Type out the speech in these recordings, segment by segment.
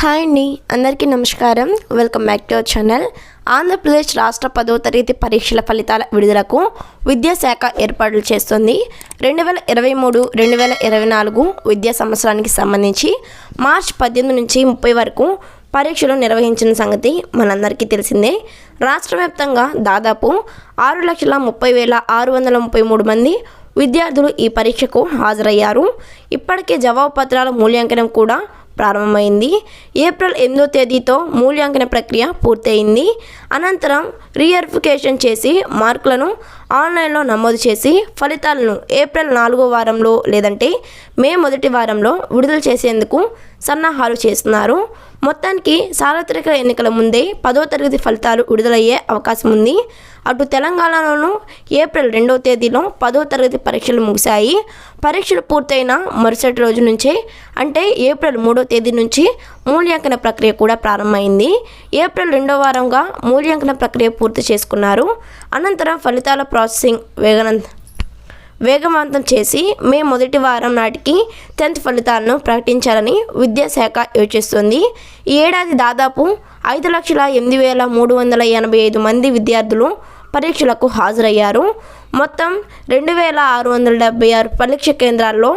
Hi అండి అందరికీ నమస్కారం. Welcome back to our channel. Andhra Pradesh రాష్ట్ర పదో తరగతి పరీక్షల ఫలితాల విడుదలకు విద్యాశాఖ ఏర్పాట్లు చేస్తుంది. రెండు వేల ఇరవై మూడు రెండు వేల ఇరవై నాలుగు విద్యా సంవత్సరానికి సంబంధించి మార్చ్ పద్దెనిమిది నుంచి ముప్పై వరకు పరీక్షలు నిర్వహించిన సంగతి మనందరికీ తెలిసిందే. రాష్ట్ర వ్యాప్తంగా దాదాపు ఆరు లక్షల ముప్పై వేల ఆరు వందల ముప్పై మూడు మంది విద్యార్థులు ఈ పరీక్షకు హాజరయ్యారు. ఇప్పటికే జవాబు పత్రాల మూల్యాంకనం కూడా ప్రారంభమైంది. ఏప్రిల్ ఎనిమిదో తేదీతో మూల్యాంకన ప్రక్రియ పూర్తయింది. అనంతరం రీఎరిఫికేషన్ చేసి మార్కులను ఆన్లైన్లో నమోదు చేసి ఫలితాలను ఏప్రిల్ నాలుగో వారంలో లేదంటే మే మొదటి వారంలో విడుదల చేసేందుకు సన్నాహాలు చేస్తున్నారు. మొత్తానికి సార్వత్రిక ఎన్నికల ముందే పదో తరగతి ఫలితాలు విడుదలయ్యే అవకాశం ఉంది. అటు తెలంగాణలోనూ ఏప్రిల్ రెండవ తేదీలో పదో తరగతి పరీక్షలు ముగిశాయి. పరీక్షలు పూర్తయిన మరుసటి రోజు నుంచే అంటే ఏప్రిల్ మూడో తేదీ నుంచి మూల్యాంకన ప్రక్రియ కూడా ప్రారంభమైంది. ఏప్రిల్ రెండో వారంగా మూల్యాంకన ప్రక్రియ పూర్తి చేసుకున్నారు. అనంతరం ఫలితాల ప్రాసెసింగ్ వేగనంత వేగవంతం చేసి మే మొదటి వారం నాటికి టెన్త్ ఫలితాలను ప్రకటించాలని విద్యాశాఖ యోచిస్తుంది. ఈ ఏడాది దాదాపు ఐదు లక్షల ఎనిమిది వేల మూడు వందల ఎనభై ఐదు మంది విద్యార్థులు పరీక్షలకు హాజరయ్యారు. మొత్తం రెండు వేల ఆరు వందల డెబ్బై ఆరు పరీక్ష కేంద్రాల్లో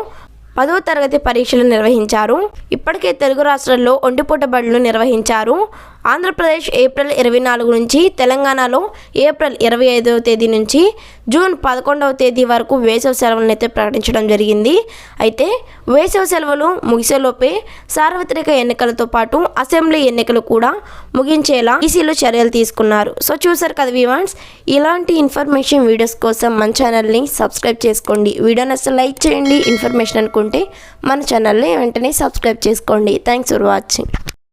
పదవ తరగతి పరీక్షలు నిర్వహించారు. ఇప్పటికే తెలుగు రాష్ట్రాల్లో ఒంటిపూట బడులు నిర్వహించారు. ఆంధ్రప్రదేశ్ ఏప్రిల్ ఇరవై నాలుగు నుంచి తెలంగాణలో ఏప్రిల్ ఇరవై ఐదవ తేదీ నుంచి జూన్ పదకొండవ తేదీ వరకు వేసవి సెలవులను అయితే ప్రకటించడం జరిగింది. అయితే వేసవి సెలవులు ముగిసేలోపే సార్వత్రిక ఎన్నికలతో పాటు అసెంబ్లీ ఎన్నికలు కూడా ముగించేలా ఈసీలు చర్యలు తీసుకున్నారు. సో చూసారు కదా వివాన్స్ ఇలాంటి ఇన్ఫర్మేషన్ వీడియోస్ కోసం మన ఛానల్ని సబ్స్క్రైబ్ చేసుకోండి. వీడియోని అసలు లైక్ చేయండి. ఇన్ఫర్మేషన్ అనుకుంటే మన ఛానల్ని వెంటనే సబ్స్క్రైబ్ చేసుకోండి. Thanks for watching.